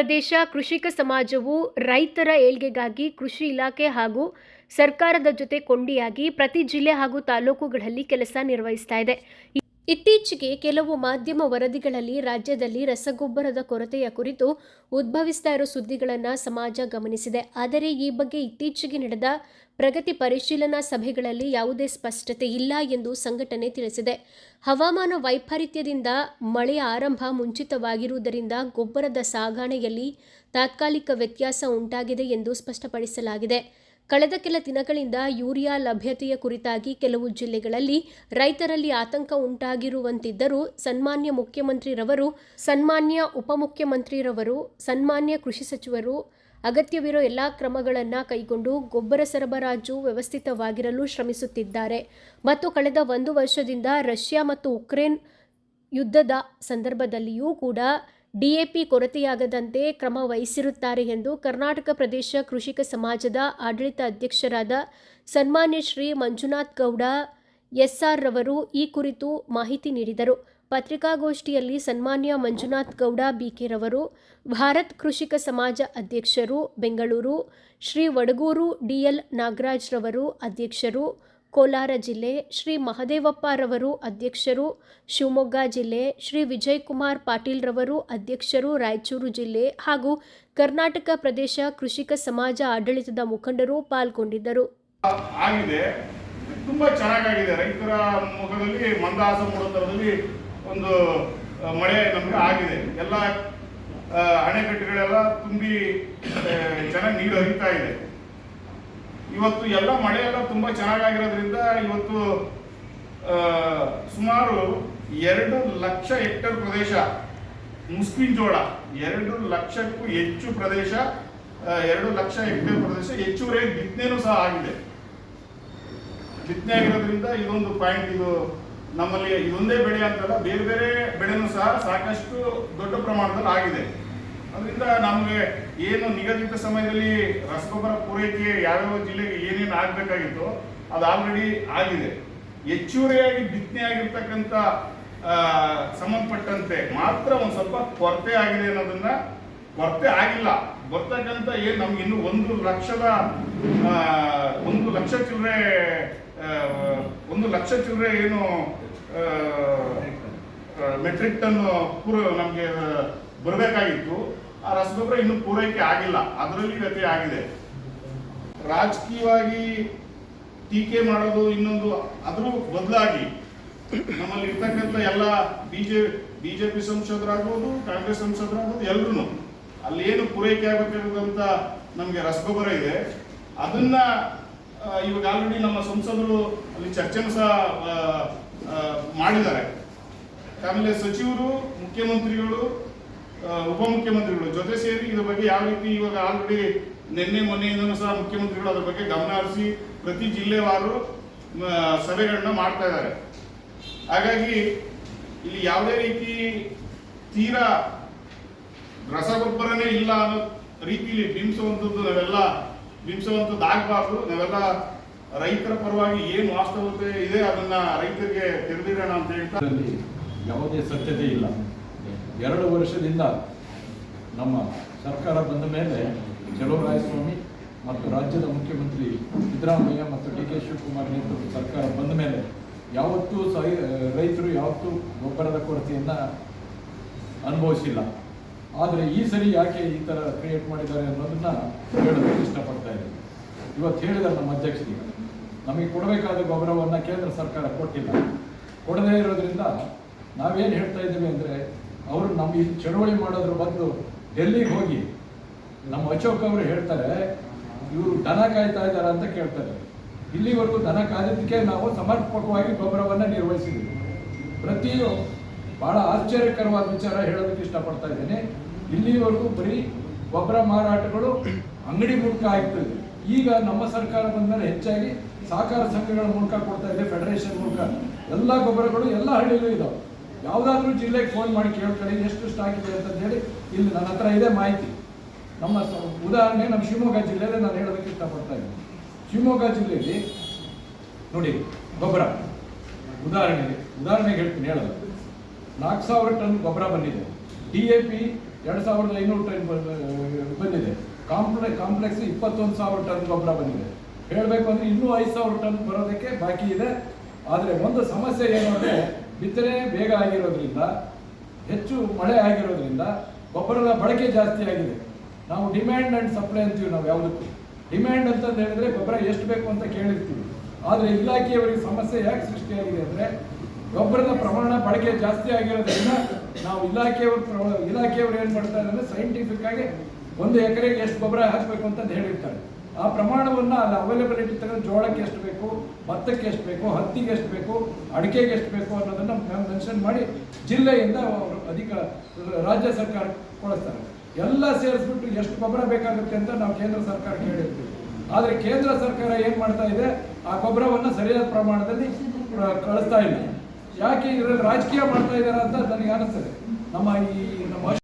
ಪ್ರದೇಶ ಕೃಷಿಕ ಸಮಾಜವು ರೈತರ ಏಳ್ಗೆಗಾಗಿ ಕೃಷಿ ಇಲಾಖೆ ಹಾಗೂ ಸರ್ಕಾರದ ಜೊತೆ ಕೊಂಡಿಯಾಗಿ ಪ್ರತಿ ಜಿಲ್ಲೆ ಹಾಗೂ ತಾಲೂಕುಗಳಲ್ಲಿ ಕೆಲಸ ನಿರ್ವಹಿಸ್ತಾ ಇದೆ. ಇತ್ತೀಚೆಗೆ ಕೆಲವು ಮಾಧ್ಯಮ ವರದಿಗಳಲ್ಲಿ ರಾಜ್ಯದಲ್ಲಿ ರಸಗೊಬ್ಬರದ ಕೊರತೆಯ ಕುರಿತು ಉದ್ಭವಿಸ್ತಾ ಇರೋ ಸುದ್ದಿಗಳನ್ನು ಸಮಾಜ ಗಮನಿಸಿದೆ. ಆದರೆ ಈ ಬಗ್ಗೆ ಇತ್ತೀಚೆಗೆ ನಡೆದ ಪ್ರಗತಿ ಪರಿಶೀಲನಾ ಸಭೆಗಳಲ್ಲಿ ಯಾವುದೇ ಸ್ಪಷ್ಟತೆ ಇಲ್ಲ ಎಂದು ಸಂಘಟನೆ ತಿಳಿಸಿದೆ. ಹವಾಮಾನ ವೈಪರೀತ್ಯದಿಂದ ಮಳೆಯ ಆರಂಭ ಮುಂಚಿತವಾಗಿರುವುದರಿಂದ ಗೊಬ್ಬರದ ಸಾಗಣೆಯಲ್ಲಿ ತಾತ್ಕಾಲಿಕ ವ್ಯತ್ಯಾಸ ಉಂಟಾಗಿದೆ ಎಂದು ಸ್ಪಷ್ಟಪಡಿಸಲಾಗಿದೆ. ಕಳೆದ ಕೆಲ ದಿನಗಳಿಂದ ಯೂರಿಯಾ ಲಭ್ಯತೆಯ ಕುರಿತಾಗಿ ಕೆಲವು ಜಿಲ್ಲೆಗಳಲ್ಲಿ ರೈತರಲ್ಲಿ ಆತಂಕ ಉಂಟಾಗಿರುವಂತಿದ್ದರೂ ಸನ್ಮಾನ್ಯ ಮುಖ್ಯಮಂತ್ರಿರವರು, ಸನ್ಮಾನ್ಯ ಉಪಮುಖ್ಯಮಂತ್ರಿರವರು, ಸನ್ಮಾನ್ಯ ಕೃಷಿ ಸಚಿವರು ಅಗತ್ಯವಿರೋ ಎಲ್ಲ ಕ್ರಮಗಳನ್ನು ಕೈಗೊಂಡು ಗೊಬ್ಬರ ಸರಬರಾಜು ವ್ಯವಸ್ಥಿತವಾಗಿರಲು ಶ್ರಮಿಸುತ್ತಿದ್ದಾರೆ. ಮತ್ತು ಕಳೆದ ಒಂದು ವರ್ಷದಿಂದ ರಷ್ಯಾ ಮತ್ತು ಉಕ್ರೇನ್ ಯುದ್ಧದ ಸಂದರ್ಭದಲ್ಲಿಯೂ ಕೂಡ ಡಿಎಪಿ ಕೊರತೆಯಾಗದಂತೆ ಕ್ರಮ ವಹಿಸಿರುತ್ತಾರೆ ಎಂದು ಕರ್ನಾಟಕ ಪ್ರದೇಶ ಕೃಷಿಕ ಸಮಾಜದ ಆಡಳಿತ ಅಧ್ಯಕ್ಷರಾದ ಸನ್ಮಾನ್ಯ ಶ್ರೀ ಮಂಜುನಾಥ್ ಗೌಡ, ಎಸ್ಆರ್ ರವರು ಈ ಕುರಿತು ಮಾಹಿತಿ ನೀಡಿದರು. ಪತ್ರಿಕಾಗೋಷ್ಠಿಯಲ್ಲಿ ಸನ್ಮಾನ್ಯ ಮಂಜುನಾಥ್ ಗೌಡ ಬಿಕೆ ರವರು, ಭಾರತ್ ಕೃಷಿಕ ಸಮಾಜ ಅಧ್ಯಕ್ಷರು, ಬೆಂಗಳೂರು ಶ್ರೀ ವಡಗೂರು ಡಿಎಲ್ ನಾಗರಾಜ್ ರವರು ಅಧ್ಯಕ್ಷರು ಕೋಲಾರ ಜಿಲ್ಲೆ ಶ್ರೀ ಮಹದೇವಪ್ಪರವರು ಅಧ್ಯಕ್ಷರು, ಶಿವಮೊಗ್ಗ ಜಿಲ್ಲೆ ಶ್ರೀ ವಿಜಯ್ ಕುಮಾರ್ ಪಾಟೀಲ್ ರವರು ಅಧ್ಯಕ್ಷರು, ರಾಯಚೂರು ಜಿಲ್ಲೆ ಹಾಗೂ ಕರ್ನಾಟಕ ಪ್ರದೇಶ ಕೃಷಿಕ ಸಮಾಜ ಆಡಳಿತದ ಮುಖಂಡರು ಪಾಲ್ಗೊಂಡಿದ್ದರು. ತುಂಬಾ ಚೆನ್ನಾಗಾಗಿದೆ. ರೈತರ ಮುಖದಲ್ಲಿ, ಮಂದಹಾಸ ಮೂಡೋ ಥರದಲ್ಲಿ ಒಂದು ಮಳೆ ನಮಗೆ ಆಗಿದೆ. ಎಲ್ಲ ಅಣೆಕಟ್ಟುಗಳೆಲ್ಲ ತುಂಬಿ ಚೆನ್ನಾಗಿ ನೀರು ಹರಿತಾ ಇದೆ. ಇವತ್ತು ಎಲ್ಲ ಮಳೆ ಎಲ್ಲ ತುಂಬಾ ಚೆನ್ನಾಗಾಗಿರೋದ್ರಿಂದ ಇವತ್ತು ಸುಮಾರು ಎರಡು ಲಕ್ಷ ಹೆಕ್ಟೇರ್ ಪ್ರದೇಶ ಮುಸ್ಕಿನ್ ಜೋಳ ಎರಡು ಲಕ್ಷಕ್ಕೂ ಹೆಚ್ಚು ಪ್ರದೇಶ ಎರಡು ಲಕ್ಷ ಹೆಕ್ಟೇರ್ ಪ್ರದೇಶ, ಹೆಚ್ಚುವರಿ ಬಿತ್ತನೆನೂ ಸಹ ಆಗಿದೆ. ಬಿತ್ತನೆ ಆಗಿರೋದ್ರಿಂದ ಇದೊಂದು ಪಾಯಿಂಟ್, ಇದು ನಮ್ಮಲ್ಲಿ ಇದೊಂದೇ ಬೆಳೆ ಅಂತಲ್ಲ, ಬೇರೆ ಬೇರೆ ಬೆಳೆನೂ ಸಹ ಸಾಕಷ್ಟು ದೊಡ್ಡ ಪ್ರಮಾಣದಲ್ಲಿ ಆಗಿದೆ. ಅದರಿಂದ ನಮಗೆ ಏನು ನಿಗದಿತ ಸಮಯದಲ್ಲಿ ರಸಗೊಬ್ಬರ ಪೂರೈಕೆ ಯಾವ್ಯಾವ ಜಿಲ್ಲೆಗೆ ಏನೇನು ಆಗಬೇಕಾಗಿತ್ತು ಅದು ಆಲ್ರೆಡಿ ಆಗಿದೆ. ಹೆಚ್ಚುವರಿಯಾಗಿ ಬಿತ್ತನೆ ಆಗಿರ್ತಕ್ಕಂಥ ಸಂಬಂಧಪಟ್ಟಂತೆ ಮಾತ್ರ ಒಂದು ಸ್ವಲ್ಪ ಕೊರತೆ ಆಗಿದೆ ಅನ್ನೋದನ್ನ ಕೊರತೆ ಆಗಿಲ್ಲ. ಬರ್ತಕ್ಕಂಥ ಏನು ನಮ್ಗೆ ಇನ್ನು ಒಂದು ಲಕ್ಷದ ಒಂದು ಲಕ್ಷ ಚಿಲ್ಲರೆ ಒಂದು ಲಕ್ಷ ಚಿಲ್ಲರೆ ಏನು ಮೆಟ್ರಿಕ್ ಟನ್ ಪೂರ ನಮಗೆ ಬರಬೇಕಾಗಿತ್ತು. ಆ ರಸಗೊಬ್ಬರ ಇನ್ನು ಪೂರೈಕೆ ಆಗಿಲ್ಲ. ಅದರಲ್ಲಿ ವ್ಯತ್ಯಯ ಆಗಿದೆ. ರಾಜಕೀಯವಾಗಿ ಟೀಕೆ ಮಾಡೋದು ಇನ್ನೊಂದು ಅದ್ರ ಬದಲಾಗಿ ನಮ್ಮಲ್ಲಿ ಇರ್ತಕ್ಕಂಥ ಎಲ್ಲ ಬಿಜೆ, ಬಿಜೆಪಿ ಸಂಸದರಾಗ್ಬೋದು, ಕಾಂಗ್ರೆಸ್ ಸಂಸದರಾಗ್ಬೋದು ಎಲ್ಲರೂ ಅಲ್ಲಿ ಏನು ಪೂರೈಕೆ ಆಗಬೇಕಾದಂತ ನಮಗೆ ರಸಗೊಬ್ಬರ ಇದೆ. ಅದನ್ನ ಇವಾಗ ಆಲ್ರೆಡಿ ನಮ್ಮ ಸಂಸದರು ಅಲ್ಲಿ ಚರ್ಚೆ ಸಹ ಮಾಡಿದ್ದಾರೆ. ಆಮೇಲೆ ಸಚಿವರು, ಮುಖ್ಯಮಂತ್ರಿಗಳು ಉಪಮುಖ್ಯಮಂತ್ರಿಗಳು ಜೊತೆ ಸೇರಿ ಇದ್ರ ಬಗ್ಗೆ ಯಾವ ರೀತಿ ಇವಾಗ ಆಲ್ರೆಡಿ ನಿನ್ನೆ, ಮೊನ್ನೆಯಿಂದನೂ ಸಹ ಮುಖ್ಯಮಂತ್ರಿಗಳು ಅದ್ರ ಬಗ್ಗೆ ಗಮನ ಹರಿಸಿ ಪ್ರತಿ ಜಿಲ್ಲೆವಾರು ಸಭೆಗಳನ್ನ ಮಾಡ್ತಾ ಇದ್ದಾರೆ. ಹಾಗಾಗಿ ಇಲ್ಲಿ ಯಾವುದೇ ರೀತಿ ತೀರಾ ರಸಗೊಬ್ಬರನೇ ಇಲ್ಲ ಅನ್ನೋ ರೀತಿಯಲ್ಲಿ ಬಿಂಬಿಸುವಂಥದ್ದು ನಾವೆಲ್ಲ ಬಿಂಬಿಸುವಂಥದ್ದು ಆಗಬಾರ್ದು. ನಾವೆಲ್ಲ ರೈತರ ಪರವಾಗಿ ಏನು ವಾಸ್ತವತೆ ಇದೆ ಅದನ್ನ ರೈತರಿಗೆ ತಿಳಿದಿರೋಣ ಅಂತ ಹೇಳ್ತಾ ಯಾವುದೇ ಸತ್ಯತೆ ಇಲ್ಲ. ಎರಡು ವರ್ಷದಿಂದ ನಮ್ಮ ಸರ್ಕಾರ ಬಂದ ಮೇಲೆ ಚಲುವರಾಯಸ್ವಾಮಿ ಮತ್ತು ರಾಜ್ಯದ ಮುಖ್ಯಮಂತ್ರಿ ಸಿದ್ದರಾಮಯ್ಯ ಮತ್ತು ಡಿ ಕೆ ಶಿವಕುಮಾರ್ ನೇತೃತ್ವದ ಸರ್ಕಾರ ಬಂದ ಮೇಲೆ ಯಾವತ್ತೂ ಸಹ ರೈತರು ಯಾವತ್ತೂ ಗೊಬ್ಬರದ ಕೊರತೆಯನ್ನು ಅನುಭವಿಸಿಲ್ಲ. ಆದರೆ ಈ ಸರಿ ಯಾಕೆ ಈ ಥರ ಕ್ರಿಯೇಟ್ ಮಾಡಿದ್ದಾರೆ ಅನ್ನೋದನ್ನು ಹೇಳೋದಕ್ಕೆ ಇಷ್ಟಪಡ್ತಾ ಇದ್ದೀನಿ. ಇವತ್ತು ಹೇಳಿದ್ದಾರೆ ನಮ್ಮ ಅಧ್ಯಕ್ಷರಿಗೆ ನಮಗೆ ಕೊಡಬೇಕಾದ ಗೊಬ್ಬರವನ್ನು ಕೇಂದ್ರ ಸರ್ಕಾರ ಕೊಟ್ಟಿಲ್ಲ. ಕೊಡದೇ ಇರೋದ್ರಿಂದ ನಾವೇನು ಹೇಳ್ತಾ ಇದ್ದೀವಿ ಅಂದರೆ ಅವರು ನಮ್ಮ ಈ ಚಳವಳಿ ಮಾಡೋದ್ರ ಬದಲು ಡೆಲ್ಲಿಗೆ ಹೋಗಿ ನಮ್ಮ ಅಶೋಕ್ ಅವರು ಹೇಳ್ತಾರೆ, ಇವರು ದನ ಕಾಯ್ತಾ ಇದ್ದಾರೆ ಅಂತ ಕೇಳ್ತಾರೆ. ಇಲ್ಲಿವರೆಗೂ ದನ ಕಾದಿದ್ದಕ್ಕೆ ನಾವು ಸಮರ್ಪಕವಾಗಿ ಗೊಬ್ಬರವನ್ನು ನಿರ್ವಹಿಸಿದ್ವಿ. ಪ್ರತಿಯೂ ಬಹಳ ಆಶ್ಚರ್ಯಕರವಾದ ವಿಚಾರ ಹೇಳೋದಕ್ಕೆ ಇಷ್ಟಪಡ್ತಾ ಇದ್ದೇನೆ. ಇಲ್ಲಿವರೆಗೂ ಬರೀ ಗೊಬ್ಬರ ಮಾರಾಟಗಳು ಅಂಗಡಿ ಮೂಲಕ ಆಗ್ತದೆ ಈಗ ನಮ್ಮ ಸರ್ಕಾರ ಬಂದ್ಮೇಲೆ ಹೆಚ್ಚಾಗಿ ಸಹಕಾರ ಸಂಘಗಳ ಮೂಲಕ ಕೊಡ್ತಾ ಇದೆ ಫೆಡರೇಷನ್ ಮೂಲಕ. ಎಲ್ಲ ಗೊಬ್ಬರಗಳು ಎಲ್ಲ ಹಳ್ಳಿಲೂ ಇದಾವೆ. ಯಾವುದಾದ್ರೂ ಜಿಲ್ಲೆಗೆ ಫೋನ್ ಮಾಡಿ ಕೇಳ್ತಾರೆ ಎಷ್ಟು ಸ್ಟಾಕ್ ಇದೆ ಅಂತ ಹೇಳಿ ಇಲ್ಲಿ ನನ್ನ ಹತ್ರ ಇದೆ ಮಾಹಿತಿ. ನಮ್ಮ ಉದಾಹರಣೆ ನಮ್ಮ ಶಿವಮೊಗ್ಗ ಜಿಲ್ಲೆಯಲ್ಲೇ ನಾನು ಹೇಳೋದಕ್ಕೆ ಇಷ್ಟಪಡ್ತಾ ಇದ್ದೀನಿ. ಶಿವಮೊಗ್ಗ ಜಿಲ್ಲೆಯಲ್ಲಿ ನೋಡಿ, ಗೊಬ್ಬರ. ಉದಾಹರಣೆಗೆ ಉದಾಹರಣೆಗೆ ಹೇಳ್ತೀನಿ, ಹೇಳೋದು. ನಾಲ್ಕು ಸಾವಿರ ಟನ್ ಗೊಬ್ಬರ ಬಂದಿದೆ. ಡಿ ಎ ಪಿ ಎರಡು ಸಾವಿರದ ಐನೂರು ಟನ್ ಬಂದಿದೆ. ಕಾಂಪ್ಲೆ, ಕಾಂಪ್ಲೆಕ್ಸ್ ಇಪ್ಪತ್ತೊಂದು ಸಾವಿರ ಟನ್ ಗೊಬ್ಬರ ಬಂದಿದೆ. ಹೇಳಬೇಕು ಅಂದರೆ ಇನ್ನೂ ಐದು ಸಾವಿರ ಟನ್ ಬರೋದಕ್ಕೆ ಬಾಕಿ ಇದೆ. ಆದರೆ ಒಂದು ಸಮಸ್ಯೆ ಏನು ಅಂದರೆ ಬಿತ್ತನೆ ಬೇಗ ಆಗಿರೋದ್ರಿಂದ, ಹೆಚ್ಚು ಮಳೆ ಆಗಿರೋದ್ರಿಂದ ಗೊಬ್ಬರದ ಬಳಕೆ ಜಾಸ್ತಿ ಆಗಿದೆ. ನಾವು ಡಿಮ್ಯಾಂಡ್ ಆ್ಯಂಡ್ ಸಪ್ಲೈ ಅಂತೀವಿ ನಾವು ಯಾವುದಕ್ಕೂ. ಡಿಮ್ಯಾಂಡ್ ಅಂತಂದು ಹೇಳಿದ್ರೆ ಗೊಬ್ಬರ ಎಷ್ಟು ಬೇಕು ಅಂತ ಕೇಳಿರ್ತೀವಿ. ಆದರೆ ಇಲಾಖೆಯವರಿಗೆ ಸಮಸ್ಯೆ ಯಾಕೆ ಸೃಷ್ಟಿಯಾಗಿದೆ ಅಂದರೆ, ಗೊಬ್ಬರದ ಪ್ರಮಾಣ ಬಳಕೆ ಜಾಸ್ತಿ ಆಗಿರೋದ್ರಿಂದ ನಾವು ಇಲಾಖೆಯವರು ಇಲಾಖೆಯವರು ಏನು ಮಾಡ್ತಾರೆ ಅಂದರೆ ಸೈಂಟಿಫಿಕ್ ಆಗಿ ಒಂದು ಎಕರೆಗೆ ಎಷ್ಟು ಗೊಬ್ಬರ ಹಾಕಬೇಕು ಅಂತ ಹೇಳಿರ್ತಾರೆ. ಆ ಪ್ರಮಾಣವನ್ನು ಅಲ್ಲಿ ಅವೈಲಬಿಲಿಟಿ ತಗೊಂಡು ಜೋಳಕ್ಕೆ ಎಷ್ಟು ಬೇಕು, ಭತ್ತಕ್ಕೆ ಎಷ್ಟು ಬೇಕು, ಹತ್ತಿಗೆ ಎಷ್ಟು ಬೇಕು, ಅಡಿಕೆಗೆ ಎಷ್ಟು ಬೇಕು ಅನ್ನೋದನ್ನು ಮೆನ್ಷನ್ ಮಾಡಿ ಜಿಲ್ಲೆಯಿಂದ ಅವರು ಅಧಿಕ, ರಾಜ್ಯ ಸರ್ಕಾರ ಕೊಡಿಸ್ತಾರೆ. ಎಲ್ಲ ಸೇರಿಸ್ಬಿಟ್ಟು ಎಷ್ಟು ಗೊಬ್ಬರ ಬೇಕಾಗುತ್ತೆ ಅಂತ ನಾವು ಕೇಂದ್ರ ಸರ್ಕಾರ ಕೇಳಿರ್ತೀವಿ. ಆದರೆ ಕೇಂದ್ರ ಸರ್ಕಾರ ಏನು ಮಾಡ್ತಾ ಇದೆ? ಆ ಗೊಬ್ಬರವನ್ನು ಸರಿಯಾದ ಪ್ರಮಾಣದಲ್ಲಿ ಕಳಿಸ್ತಾ ಇಲ್ಲ. ಯಾಕೆ ಇದರಲ್ಲಿ ರಾಜಕೀಯ ಮಾಡ್ತಾ ಇದ್ದಾರೆ ಅಂತ ನನಗೆ ಅನಿಸ್ತದೆ. ನಮ್ಮ ಈ